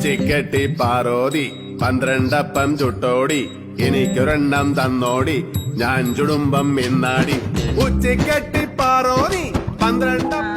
ഉച്ചിക്കെട്ടി പാറോതി പന്ത്രണ്ടപ്പം ചുട്ടോടി എനിക്കൊരെണ്ണം തന്നോടി ഞാൻ ചുടുമ്പം മിന്നാടി ഉച്ചക്കെട്ടി പാറോതി പന്ത്രണ്ടപ്പം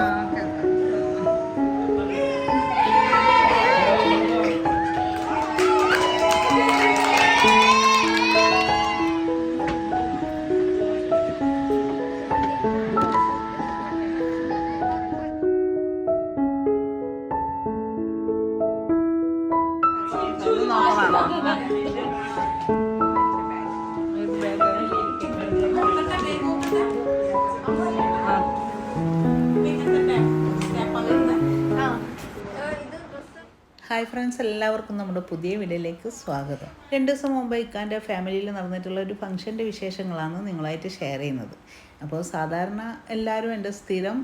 hi friends എല്ലാവർക്കും നമ്മുടെ പുതിയ വീഡിയോയിലേക്ക് സ്വാഗതം. രണ്ട് ദിവസം മുമ്പ് ഇക്കാന്റെ ഫാമിലിയിൽ നടന്നിട്ടുള്ള ഒരു ഫംഗ്ഷന്റെ വിശേഷങ്ങളാണ് നിങ്ങളായിട്ട് ഷെയർ ചെയ്യുന്നത്. അപ്പോൾ സാധാരണ എല്ലാവരും എന്റെ സ്ഥിരം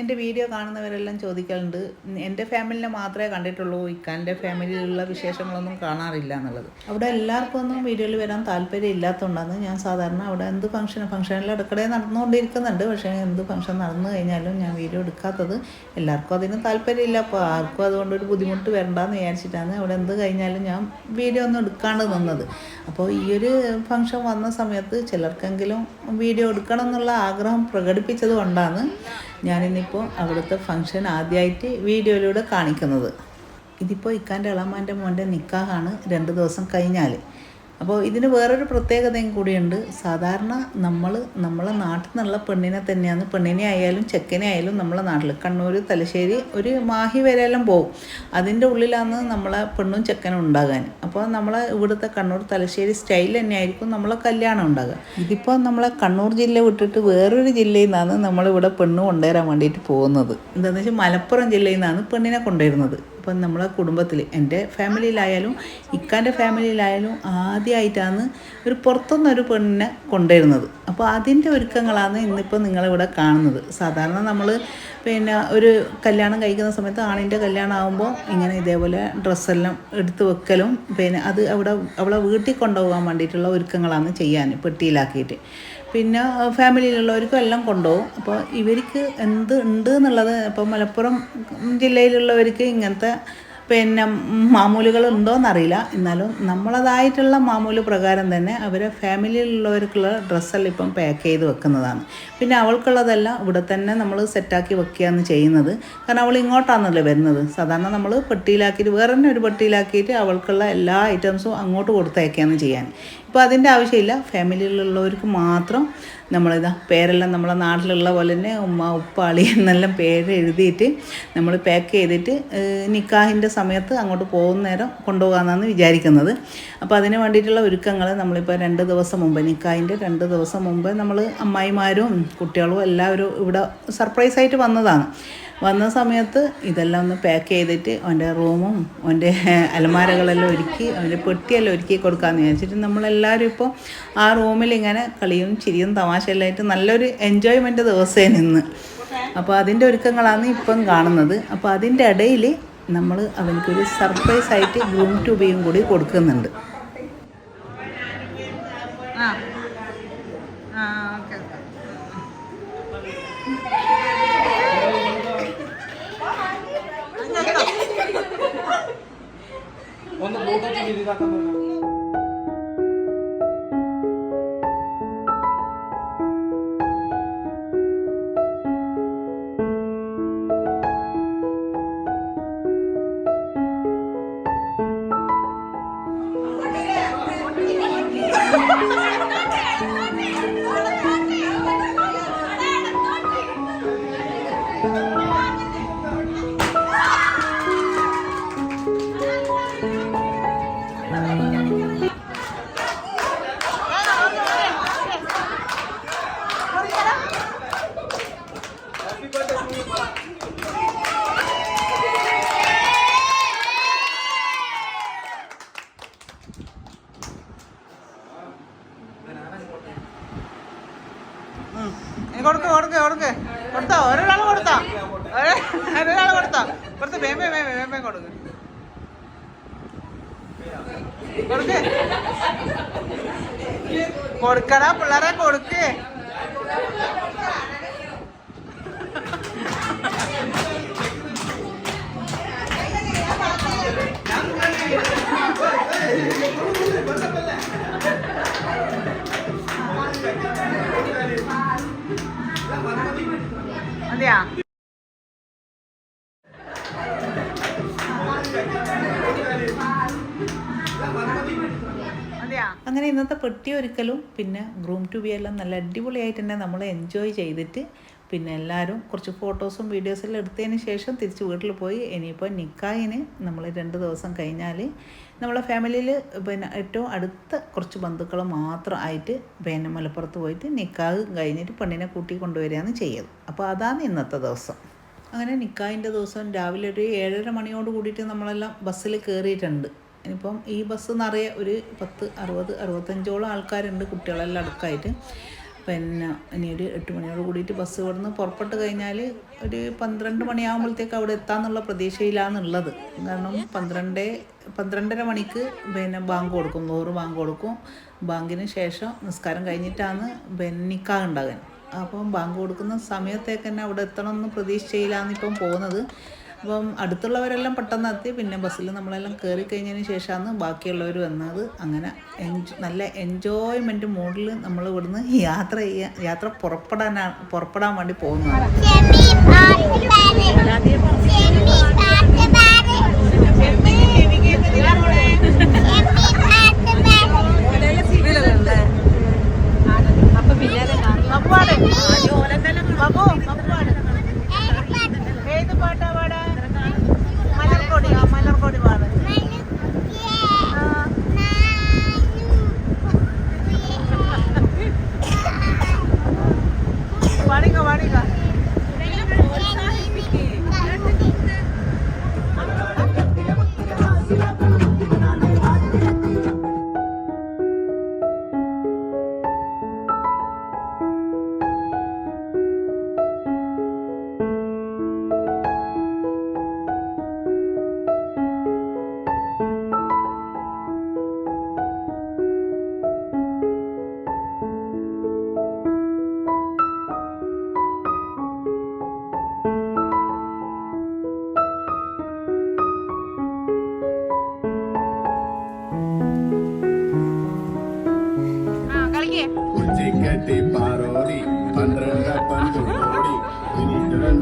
എന്റെ വീഡിയോ കാണുന്നവരെല്ലാം ചോദിക്കലുണ്ട് എന്റെ ഫാമിലിനെ മാത്രമേ കണ്ടിട്ടുള്ളൂ ഇക്കാന്റെ ഫാമിലിയിലുള്ള വിശേഷങ്ങളൊന്നും കാണാറില്ല എന്നുള്ളത്. അവിടെ എല്ലാവർക്കും ഒന്നും വീഡിയോയിൽ വരാൻ താല്പര്യം ഇല്ലാത്തതുകൊണ്ടാണ് ഞാൻ സാധാരണ അവിടെ എന്ത് ഫംഗ്ഷൻ ഫംഗ്ഷനിൽ ഇടയ്ക്കിടെ നടന്നുകൊണ്ടിരിക്കുന്നുണ്ട്. പക്ഷേ എന്ത് ഫംഗ്ഷൻ നടന്നു കഴിഞ്ഞാലും ഞാൻ വീഡിയോ എടുക്കാത്തത് എല്ലാവർക്കും അതിന് താല്പര്യമില്ല അപ്പോൾ ആർക്കും അതുകൊണ്ട് ഒരു ബുദ്ധിമുട്ട് വരണ്ടെന്ന് വിചാരിച്ചിട്ടാണ് അവിടെ എന്ത് കഴിഞ്ഞാലും ഞാൻ വീഡിയോ ഒന്നും എടുക്കാണ്ട് നിന്നത്. അപ്പോൾ ഈ ഒരു ഫംഗ്ഷൻ വന്ന സമയത്ത് ചിലർക്കെങ്കിലും വീഡിയോ എടുക്കണം എന്നുള്ള ആഗ്രഹം പ്രകടിപ്പിച്ചത് കൊണ്ടാണ് ഞാനിന്നിപ്പോൾ അവിടുത്തെ ഫങ്ഷൻ ആദ്യമായിട്ട് വീഡിയോയിലൂടെ കാണിക്കുന്നത്. ഇതിപ്പോൾ ഇക്കാന്റെ ഇളമാന്റെ മോന്റെ നിക്കാഹാണ് രണ്ട് ദിവസം കഴിഞ്ഞാൽ അപ്പോൾ ഇതിന് വേറൊരു പ്രത്യേകതയും കൂടിയുണ്ട്. സാധാരണ നമ്മൾ നമ്മളെ നാട്ടിൽ നിന്നുള്ള പെണ്ണിനെ തന്നെയാണ്. പെണ്ണിനെ ആയാലും ചെക്കനെ ആയാലും നമ്മളെ നാട്ടിൽ കണ്ണൂർ തലശ്ശേരി ഒരു മാഹി വരെയെല്ലാം പോകും അതിന്റെ ഉള്ളിലാണ് നമ്മളെ പെണ്ണും ചെക്കനും ഉണ്ടാകാൻ. അപ്പോൾ നമ്മളെ ഇവിടുത്തെ കണ്ണൂർ തലശ്ശേരി സ്റ്റൈൽ തന്നെയായിരിക്കും നമ്മളെ കല്യാണം ഉണ്ടാകുക ഇതിപ്പോൾ നമ്മളെ കണ്ണൂർ ജില്ല വിട്ടിട്ട് വേറൊരു ജില്ലയിൽ നിന്നാണ് നമ്മളിവിടെ പെണ്ണ് കൊണ്ടുവരാൻ വേണ്ടിയിട്ട് പോകുന്നത്. എന്താണെന്ന് വെച്ചാൽ മലപ്പുറം ജില്ലയിൽ നിന്നാണ് പെണ്ണിനെ കൊണ്ടുവരുന്നത്. ഇപ്പം നമ്മളെ കുടുംബത്തിൽ എന്റെ ഫാമിലിയിലായാലും ഇക്കാന്റെ ഫാമിലിയിലായാലും ആദ്യമായിട്ടാണ് ഒരു പുറത്തുനിന്ന് ഒരു പെണ്ണിനെ കൊണ്ടുവരുന്നത്. അപ്പോൾ അതിന്റെ ഒരുക്കങ്ങളാണ് ഇന്നിപ്പോൾ നിങ്ങളിവിടെ കാണുന്നത്. സാധാരണ നമ്മൾ പിന്നെ ഒരു കല്യാണം കഴിക്കുന്ന സമയത്ത് ആണിന്റെ കല്യാണം ആകുമ്പോൾ ഇങ്ങനെ ഇതേപോലെ ഡ്രസ്സെല്ലാം എടുത്ത് വെക്കലും പിന്നെ അത് അവിടെ അവളെ വീട്ടിൽ കൊണ്ടുപോകാൻ വേണ്ടിയിട്ടുള്ള ഒരുക്കങ്ങളാണ് ചെയ്യാൻ പെട്ടിയിലാക്കിയിട്ട്. പിന്നെ ഫാമിലിയിലുള്ളവർക്കും എല്ലാം കൊണ്ടുപോകും. അപ്പോൾ ഇവർക്ക് എന്ത് ഉണ്ട് എന്നുള്ളത് ഇപ്പോൾ മലപ്പുറം ജില്ലയിലുള്ളവർക്ക് ഇങ്ങനത്തെ പിന്നെ മാമൂലുകൾ ഉണ്ടോയെന്നറിയില്ല. എന്നാലും നമ്മളതായിട്ടുള്ള മാമൂൽ പ്രകാരം തന്നെ അവരെ ഫാമിലിയിലുള്ളവർക്കുള്ള ഡ്രസ്സെല്ലാം ഇപ്പം പാക്ക് ചെയ്ത് വെക്കുന്നതാണ്. പിന്നെ അവൾക്കുള്ളതെല്ലാം ഇവിടെ തന്നെ നമ്മൾ സെറ്റാക്കി വെക്കുകയാണ് ചെയ്യുന്നത്. കാരണം അവൾ ഇങ്ങോട്ടാണല്ലോ വരുന്നത്. സാധാരണ നമ്മൾ പെട്ടിയിലാക്കിയിട്ട് വേറെ തന്നെ ഒരു പെട്ടിയിലാക്കിയിട്ട് അവൾക്കുള്ള എല്ലാ ഐറ്റംസും അങ്ങോട്ട് കൊടുത്തയക്കുകയാണ് ചെയ്യാൻ. ഇപ്പോൾ അതിന്റെ ആവശ്യമില്ല ഫാമിലിയിലുള്ളവർക്ക് മാത്രം നമ്മളിതാ പേരെല്ലാം നമ്മളെ നാട്ടിലുള്ള പോലെ തന്നെ ഉമ്മ ഉപ്പാളി എന്നെല്ലാം പേര് എഴുതിയിട്ട് നമ്മൾ പാക്ക് ചെയ്തിട്ട് നിക്കാഹിന്റെ സമയത്ത് അങ്ങോട്ട് പോകുന്ന നേരം കൊണ്ടുപോകാമെന്നാണ് വിചാരിക്കുന്നത്. അപ്പോൾ അതിന് വേണ്ടിയിട്ടുള്ള ഒരുക്കങ്ങൾ നമ്മളിപ്പോൾ രണ്ട് ദിവസം മുമ്പ് നിക്കാഹിന്റെ രണ്ട് ദിവസം മുമ്പ് നമ്മൾ അമ്മായിമാരും കുട്ടികളും എല്ലാവരും ഇവിടെ സർപ്രൈസ് ആയിട്ട് വന്നതാണ്. വന്ന സമയത്ത് ഇതെല്ലാം ഒന്ന് പാക്ക് ചെയ്തിട്ട് അവന്റെ റൂമും അവന്റെ അലമാരകളെല്ലാം ഒരുക്കി അവന്റെ പെട്ടിയെല്ലാം ഒരുക്കി കൊടുക്കാമെന്ന് വിചാരിച്ചിട്ട് നമ്മളെല്ലാവരും ഇപ്പോൾ ആ റൂമിൽ ഇങ്ങനെ കളിയും ചിരിയും തമാശയെല്ലാം ആയിട്ട് നല്ലൊരു എൻജോയ്മെന്റ് ദിവസമേ നിന്ന് അപ്പോൾ അതിന്റെ ഒരുക്കങ്ങളാണ് ഇപ്പം കാണുന്നത്. അപ്പോൾ അതിന്റെ ഇടയിൽ നമ്മൾ അവനക്കൊരു സർപ്രൈസ് ആയിട്ട് ഗ്രൂം ട്യൂബിയും കൂടി കൊടുക്കുന്നുണ്ട്. കൊടുക്ക് കൊടുക്ക് കൊടുക്ക്. കൊടുത്താ ഒരാൾ കൊടുത്താ. ഒരാൾ കൊടുത്താ. കൊടുത്ത് വേമ്പേ വേമ്പേ വേമ്പേ കൊടുക്ക്. കൊടുക്ക് കൊടുക്കടാ പിള്ളേരെ കൊടുക്ക് അതെയാ അതെയാ അങ്ങനെ ഇന്നത്തെ പെട്ടി ഒരുക്കലും പിന്നെ ഗ്രൂം ടു ബി എല്ലാം നല്ല അടിപൊളിയായിട്ട് തന്നെ നമ്മൾ എൻജോയ് ചെയ്തിട്ട് പിന്നെ എല്ലാവരും കുറച്ച് ഫോട്ടോസും വീഡിയോസെല്ലാം എടുത്തതിന് ശേഷം തിരിച്ച് വീട്ടിൽ പോയി. ഇനിയിപ്പോൾ നിക്കായിന് നമ്മൾ രണ്ട് ദിവസം കഴിഞ്ഞാൽ നമ്മളെ ഫാമിലിയിൽ പിന്നെ ഏറ്റവും അടുത്ത കുറച്ച് ബന്ധുക്കൾ മാത്രം ആയിട്ട് പിന്നെ മലപ്പുറത്ത് പോയിട്ട് നിക്കാഹ് കഴിഞ്ഞിട്ട് പെണ്ണിനെ കൂട്ടി കൊണ്ടുവരികയാണ് ചെയ്യത് അപ്പോൾ അതാണ് ഇന്നത്തെ ദിവസം. അങ്ങനെ നിക്കായിന്റെ ദിവസം രാവിലെ ഒരു ഏഴര മണിയോട് കൂടിയിട്ട് നമ്മളെല്ലാം ബസ്സിൽ കയറിയിട്ടുണ്ട് ഇനിയിപ്പം ഈ ബസ് നിറയെ ഒരു പത്ത് അറുപത് അറുപത്തഞ്ചോളം ആൾക്കാരുണ്ട് കുട്ടികളെല്ലാം അടുക്കായിട്ട്. പിന്നെ ഇനി ഒരു എട്ട് മണിയോട് കൂടിയിട്ട് ബസ് ഇവിടുന്ന് പുറപ്പെട്ട് കഴിഞ്ഞാൽ ഒരു പന്ത്രണ്ട് മണിയാകുമ്പോഴത്തേക്ക് അവിടെ എത്താമെന്നുള്ള പ്രതീക്ഷയിലാണുള്ളത്. കാരണം പന്ത്രണ്ട് പന്ത്രണ്ടര മണിക്ക് പിന്നെ ബാങ്ക് കൊടുക്കും നൂറ് ബാങ്ക് കൊടുക്കും. ബാങ്കിന് ശേഷം നിസ്കാരം കഴിഞ്ഞിട്ടാണ് ബെന്നിക്കാ ഉണ്ടാകാൻ അപ്പം ബാങ്ക് കൊടുക്കുന്ന സമയത്തേക്ക് തന്നെ അവിടെ എത്തണമെന്ന് പ്രതീക്ഷയിലാണ് ഇപ്പം പോകുന്നത്. അപ്പം അടുത്തുള്ളവരെല്ലാം പെട്ടെന്ന് എത്തി. പിന്നെ ബസ്സിൽ നമ്മളെല്ലാം കയറി കഴിഞ്ഞതിന് ശേഷമാണ് ബാക്കിയുള്ളവർ വന്നത്. അങ്ങനെ എൻജോ നല്ല എൻജോയ്മെന്റ് മൂഡിൽ നമ്മൾ ഇവിടുന്ന് യാത്ര ചെയ്യാൻ യാത്ര പുറപ്പെടാനാണ് പുറപ്പെടാൻ വേണ്ടി പോകുന്നത് പപ്പാട് ബാബു അപ്പോ ഏത്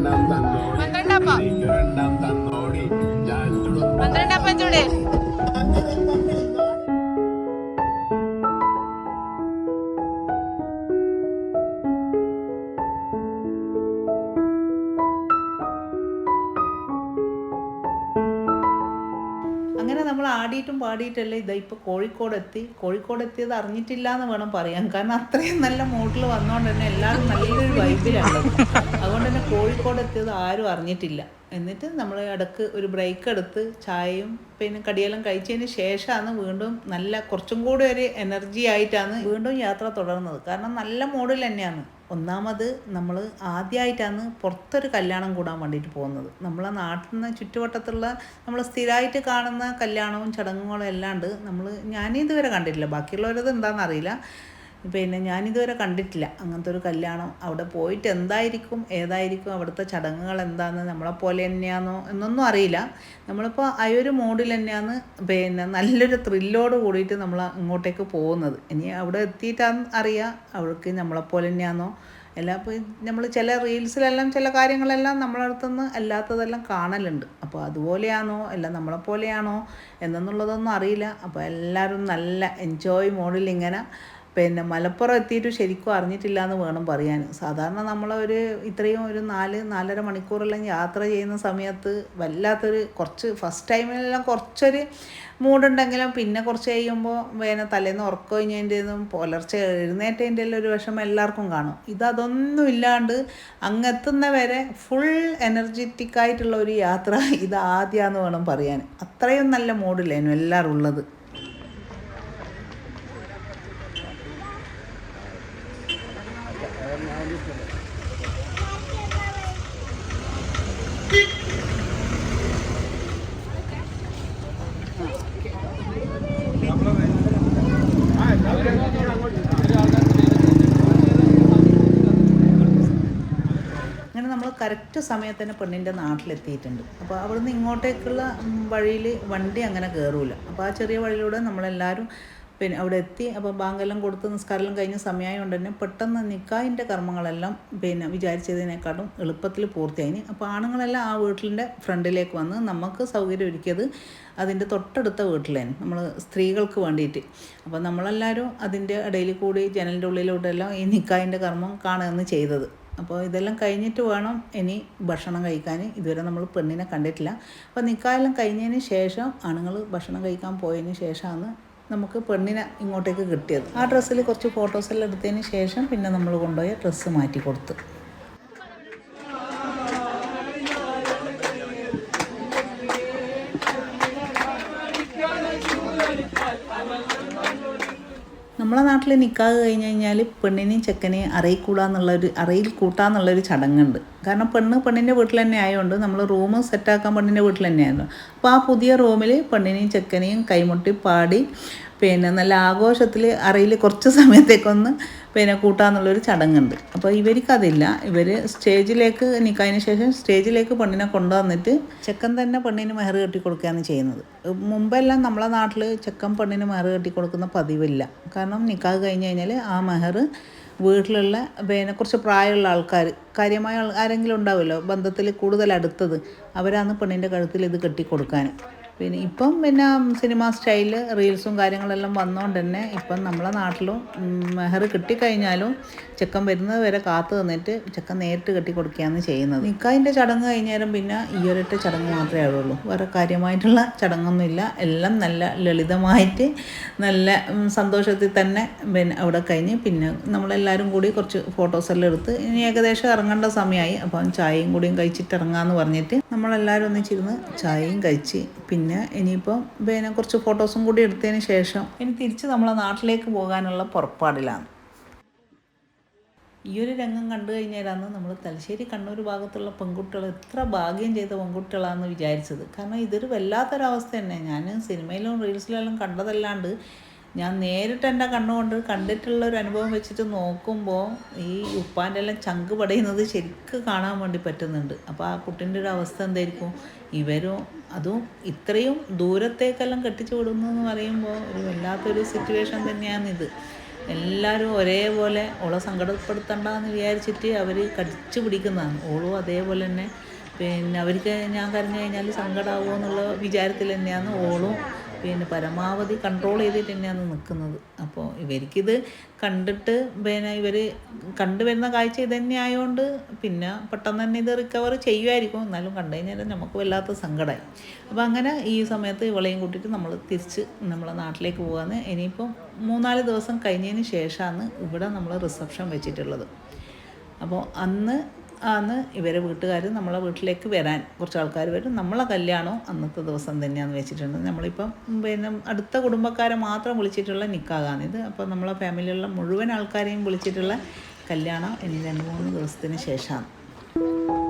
എനിക്കൊരെണ്ണം തന്നോടി പന്ത്രണ്ടപ്പം എനിക്കൊരെണ്ണം പാടിയിട്ടല്ലേ ഇതാ ഇപ്പോൾ കോഴിക്കോടെത്തി. കോഴിക്കോട് എത്തിയത് അറിഞ്ഞിട്ടില്ല എന്ന് വേണം പറയാൻ. കാരണം അത്രയും നല്ല മൂട്ടിൽ വന്നുകൊണ്ട് തന്നെ എല്ലാവരും നല്ലൊരു വൈബിലാണ് അതുകൊണ്ട് തന്നെ കോഴിക്കോട് എത്തിയത് ആരും അറിഞ്ഞിട്ടില്ല. എന്നിട്ട് നമ്മൾ ഇടയ്ക്ക് ഒരു ബ്രേക്ക് എടുത്ത് ചായയും പിന്നെ കടിയെല്ലാം കഴിച്ചതിന് ശേഷമാണ് വീണ്ടും നല്ല കുറച്ചും കൂടി ഒരു എനർജി ആയിട്ടാണ് വീണ്ടും യാത്ര തുടർന്നത്. കാരണം നല്ല മൂഡിൽ തന്നെയാണ്. ഒന്നാമത് നമ്മൾ ആദ്യമായിട്ടാണ് പുറത്തൊരു കല്യാണം കൂടാൻ വേണ്ടിയിട്ട് പോകുന്നത്. നമ്മളെ നാട്ടിൽ നിന്ന് ചുറ്റുവട്ടത്തുള്ള നമ്മൾ സ്ഥിരമായിട്ട് കാണുന്ന കല്യാണവും ചടങ്ങുകളും എല്ലാം നമ്മൾ ഞാനിതുവരെ കണ്ടിട്ടില്ല. ബാക്കിയുള്ളവരത് എന്താണെന്ന് അറിയില്ല പിന്നെ ഞാനിതുവരെ കണ്ടിട്ടില്ല. അങ്ങനത്തെ ഒരു കല്യാണം അവിടെ പോയിട്ട് എന്തായിരിക്കും ഏതായിരിക്കും അവിടുത്തെ ചടങ്ങുകൾ എന്താന്ന് നമ്മളെപ്പോലെ തന്നെയാണോ എന്നൊന്നും അറിയില്ല. നമ്മളിപ്പോൾ ആ ഒരു മോഡിൽ തന്നെയാണ് പിന്നെ നല്ലൊരു ത്രില്ലോട് കൂടിയിട്ട് നമ്മൾ ഇങ്ങോട്ടേക്ക് പോകുന്നത്. ഇനി അവിടെ എത്തിയിട്ടാണ് അറിയാം അവൾക്ക് നമ്മളെപ്പോലെ തന്നെയാണോ എല്ലാം ഇപ്പോൾ നമ്മൾ ചില റീൽസിലെല്ലാം ചില കാര്യങ്ങളെല്ലാം നമ്മളടുത്തുനിന്ന് അല്ലാത്തതെല്ലാം കാണലുണ്ട്. അപ്പോൾ അതുപോലെയാണോ അല്ല നമ്മളെപ്പോലെയാണോ എന്നുള്ളതൊന്നും അറിയില്ല. അപ്പോൾ എല്ലാവരും നല്ല എൻജോയ് മോഡിൽ ഇങ്ങനെ പിന്നെ മലപ്പുറം എത്തിയിട്ട് ശരിക്കും അറിഞ്ഞിട്ടില്ല എന്ന് വേണം പറയാൻ. സാധാരണ നമ്മളൊരു ഇത്രയും ഒരു നാല് നാലര മണിക്കൂറെല്ലാം യാത്ര ചെയ്യുന്ന സമയത്ത് വല്ലാത്തൊരു കുറച്ച് ഫസ്റ്റ് ടൈമിലെല്ലാം കുറച്ചൊരു മൂടുണ്ടെങ്കിലും പിന്നെ കുറച്ച് കഴിയുമ്പോൾ പിന്നെ തലേന്ന് ഉറക്കം കഴിഞ്ഞതിന്റെതും പുലർച്ചെ എഴുന്നേറ്റതിന്റെ എല്ലാം ഒരു വിഷമം എല്ലാവർക്കും കാണും. ഇതൊന്നും ഇല്ലാണ്ട് അങ്ങെത്തുന്ന വരെ ഫുൾ എനർജറ്റിക് ആയിട്ടുള്ള ഒരു യാത്ര ഇത് ആദ്യമാണെന്ന് വേണം പറയാൻ. അത്രയും നല്ല മൂഡില്ലേനു എല്ലാവരും ഉള്ളത് അങ്ങനെ നമ്മൾ കറക്റ്റ് സമയത്ത് തന്നെ പെണ്ണിന്റെ നാട്ടിലെത്തിയിട്ടുണ്ട്. അപ്പോൾ അവിടുന്ന് ഇങ്ങോട്ടേക്കുള്ള വഴിയിൽ വണ്ടി അങ്ങനെ കയറൂല അപ്പോൾ ആ ചെറിയ വഴിയിലൂടെ നമ്മളെല്ലാവരും പിന്നെ അവിടെ എത്തി. അപ്പോൾ ബാങ്കെല്ലാം കൊടുത്ത് നിസ്കാരം കഴിഞ്ഞ സമയമായതുകൊണ്ട് തന്നെ പെട്ടെന്ന് നിക്കായിന്റെ കർമ്മങ്ങളെല്ലാം പിന്നെ വിചാരിച്ചതിനേക്കാളും എളുപ്പത്തിൽ പൂർത്തിയായി അപ്പോൾ ആണുങ്ങളെല്ലാം ആ വീട്ടിന്റെ ഫ്രണ്ടിലേക്ക് വന്ന് നമുക്ക് സൗകര്യം ഒരുക്കിയത് അതിന്റെ തൊട്ടടുത്ത വീട്ടിലാണ് നമ്മൾ സ്ത്രീകൾക്ക് വേണ്ടിയിട്ട്. അപ്പോൾ നമ്മളെല്ലാവരും അതിന്റെ ഇടയിൽ കൂടി ജനലിന്റെ ഉള്ളിലൂടെ എല്ലാം ഈ നിക്കായിന്റെ കർമ്മം കാണുകയാണ് ചെയ്തത്. അപ്പോൾ ഇതെല്ലാം കഴിഞ്ഞിട്ട് വേണം ഇനി ഭക്ഷണം കഴിക്കാൻ. ഇതുവരെ നമ്മൾ പെണ്ണിനെ കണ്ടിട്ടില്ല. അപ്പോൾ നിക്കായെല്ലാം കഴിഞ്ഞതിന് ശേഷം ആണുങ്ങൾ ഭക്ഷണം കഴിക്കാൻ പോയതിന് ശേഷമാണ് നമുക്ക് പെണ്ണിനെ ഇങ്ങോട്ടേക്ക് കിട്ടിയത്. ആ ഡ്രസ്സിൽ കുറച്ച് ഫോട്ടോസ് എല്ലാം എടുത്തതിന് ശേഷം പിന്നെ നമ്മൾ കൊണ്ടുപോയി ഡ്രസ്സ് മാറ്റി കൊടുത്തു. നമ്മളെ നാട്ടിൽ നിൽക്കാതെ കഴിഞ്ഞ് കഴിഞ്ഞാൽ പെണ്ണിനെയും ചെക്കനെയും അറയിൽ കൂടാന്നുള്ളൊരു അറയിൽ കൂട്ടാന്നുള്ളൊരു ചടങ്ങുണ്ട്. കാരണം പെണ്ണ് പെണ്ണിന്റെ വീട്ടിൽ തന്നെ ആയതുകൊണ്ട് നമ്മൾ റൂം സെറ്റാക്കാൻ പെണ്ണിന്റെ വീട്ടിൽ തന്നെയായിരുന്നു അപ്പോൾ ആ പുതിയ റൂമിൽ പെണ്ണിനെയും ചെക്കനെയും കൈമുട്ടി പാടി പിന്നെ നല്ല ആഘോഷത്തിൽ അറയിൽ കുറച്ച് സമയത്തേക്കൊന്ന് പിന്നെ കൂട്ടാന്നുള്ളൊരു ചടങ്ങുണ്ട്. അപ്പോൾ ഇവർക്കതില്ല. ഇവർ സ്റ്റേജിലേക്ക് നിൽക്കാതിന് ശേഷം സ്റ്റേജിലേക്ക് പെണ്ണിനെ കൊണ്ടുവന്നിട്ട് ചെക്കൻ തന്നെ പെണ്ണിന് മെഹർ കെട്ടി കൊടുക്കുകയാണ് ചെയ്യുന്നത്. മുമ്പെല്ലാം നമ്മളെ നാട്ടിൽ ചെക്കൻ പെണ്ണിന് മെഹർ കെട്ടി കൊടുക്കുന്ന പതിവില്ല. കാരണം നിക്കാഹ് കഴിഞ്ഞ് കഴിഞ്ഞാൽ ആ മെഹർ വീട്ടിലുള്ള പിന്നെ കുറച്ച് പ്രായമുള്ള ആൾക്കാർ കാര്യമായ ആരെങ്കിലും ഉണ്ടാവുമല്ലോ? ബന്ധത്തിൽ കൂടുതൽ അടുത്തത് അവരാണ് പെണ്ണിന്റെ കഴുത്തിൽ ഇത് കെട്ടി കൊടുക്കാൻ. പിന്നെ ഇപ്പം പിന്നെ സിനിമ സ്റ്റൈൽ റീൽസും കാര്യങ്ങളെല്ലാം വന്നുകൊണ്ട് തന്നെ ഇപ്പം നമ്മളെ നാട്ടിലും മെഹർ കിട്ടിക്കഴിഞ്ഞാലും ചെക്കൻ വരുന്നത് വരെ കാത്തു നിന്നിട്ട് ചെക്കൻ നേരിട്ട് കെട്ടി കൊടുക്കുകയാണ് ചെയ്യുന്നത്. നിക്കാഹിന്റെ ചടങ്ങ് കഴിഞ്ഞാലും പിന്നെ ഈ ഒരൊറ്റ ചടങ്ങ് മാത്രമേ ഉള്ളൂ വേറെ കാര്യമായിട്ടുള്ള ചടങ്ങൊന്നുമില്ല. എല്ലാം നല്ല ലളിതമായിട്ട് നല്ല സന്തോഷത്തിൽ തന്നെ പിന്നെ അവിടെ കഴിഞ്ഞ് പിന്നെ നമ്മളെല്ലാവരും കൂടി കുറച്ച് ഫോട്ടോസെല്ലാം എടുത്ത് ഇനി ഏകദേശം ഇറങ്ങേണ്ട സമയമായി. അപ്പം ചായയും കൂടിയും കഴിച്ചിട്ട് ഇറങ്ങാമെന്ന് പറഞ്ഞിട്ട് നമ്മളെല്ലാവരും ഒന്നിച്ചിരുന്ന് ചായയും കഴിച്ച് പിന്നെ ഇനിയിപ്പം പിന്നെ കുറച്ച് ഫോട്ടോസും കൂടി എടുത്തതിന് ശേഷം ഇനി തിരിച്ച് നമ്മളെ നാട്ടിലേക്ക് പോകാനുള്ള പുറപ്പാടിലാണ്. ഈ ഒരു രംഗം കണ്ടു കഴിഞ്ഞാലാണ് നമ്മൾ തലശ്ശേരി കണ്ണൂർ ഭാഗത്തുള്ള പെൺകുട്ടികൾ എത്ര ഭാഗ്യം ചെയ്ത പെൺകുട്ടികളാണെന്ന് വിചാരിച്ചത്. കാരണം ഇതൊരു വല്ലാത്തൊരവസ്ഥ തന്നെ. ഞാൻ സിനിമയിലും റീൽസിലെല്ലാം കണ്ടതല്ലാണ്ട് ഞാൻ നേരിട്ട് എന്റെ കണ്ണുകൊണ്ട് കണ്ടിട്ടുള്ള ഒരു അനുഭവം വെച്ചിട്ട് നോക്കുമ്പോൾ ഈ ഉപ്പാന്റെ എല്ലാം ചങ്ക് പടയുന്നത് ശരിക്ക് കാണാൻ വേണ്ടി പറ്റുന്നുണ്ട്. അപ്പോൾ ആ കുട്ടീന്റെ ഒരു അവസ്ഥ എന്തായിരിക്കും? ഇവരും അതും ഇത്രയും ദൂരത്തേക്കെല്ലാം കെട്ടിച്ചു വിടുന്നു എന്ന് പറയുമ്പോൾ ഒരു വല്ലാത്തൊരു സിറ്റുവേഷൻ തന്നെയാണിത്. എല്ലാവരും ഒരേപോലെ ഓളെ സങ്കടപ്പെടുത്തണ്ടെന്ന് വിചാരിച്ചിട്ട് അവർ കടിച്ചു പിടിക്കുന്നതാണ്. ഓളും അതേപോലെ തന്നെ. പിന്നെ അവർക്ക് ഞാൻ കരഞ്ഞു കഴിഞ്ഞാൽ സങ്കടമാവുമോ എന്നുള്ള വിചാരത്തിൽ തന്നെയാണ് ഓളും പിന്നെ പരമാവധി കൺട്രോൾ ചെയ്തിട്ട് തന്നെയാണ് നിൽക്കുന്നത് അപ്പോൾ ഇവർക്കിത് കണ്ടിട്ട് പിന്നെ ഇവർ കണ്ടുവരുന്ന കാഴ്ച ഇത് തന്നെ ആയതുകൊണ്ട് പിന്നെ പെട്ടെന്ന് തന്നെ ഇത് റിക്കവർ ചെയ്യുമായിരിക്കും എന്നാലും കണ്ടു കഴിഞ്ഞാൽ നമുക്ക് വല്ലാത്ത സങ്കടമായി അപ്പോൾ അങ്ങനെ ഈ സമയത്ത് ഇവളെയും കൂട്ടിയിട്ട് നമ്മൾ തിരിച്ച് നമ്മളെ നാട്ടിലേക്ക് പോകാന്ന് ഇനിയിപ്പം മൂന്നാൽ ദിവസം കഴിഞ്ഞതിന് ശേഷമാണ് ഇവിടെ നമ്മൾ റിസപ്ഷൻ വെച്ചിട്ടുള്ളത്. അപ്പോൾ അന്ന് ആണ് ഇവരെ വീട്ടുകാർ നമ്മളെ വീട്ടിലേക്ക് വരാൻ. കുറച്ച് ആൾക്കാർ വരും. നമ്മളെ കല്യാണവും അന്നത്തെ ദിവസം തന്നെയാണെന്ന് വെച്ചിട്ടുണ്ട്. നമ്മളിപ്പം പിന്നെ അടുത്ത കുടുംബക്കാരെ മാത്രം വിളിച്ചിട്ടുള്ള നിക്കാകാണിത് അപ്പോൾ നമ്മളെ ഫാമിലിയിലുള്ള മുഴുവൻ ആൾക്കാരെയും വിളിച്ചിട്ടുള്ള കല്യാണം ഇനി രണ്ട് മൂന്ന് ദിവസത്തിന് ശേഷമാണ്.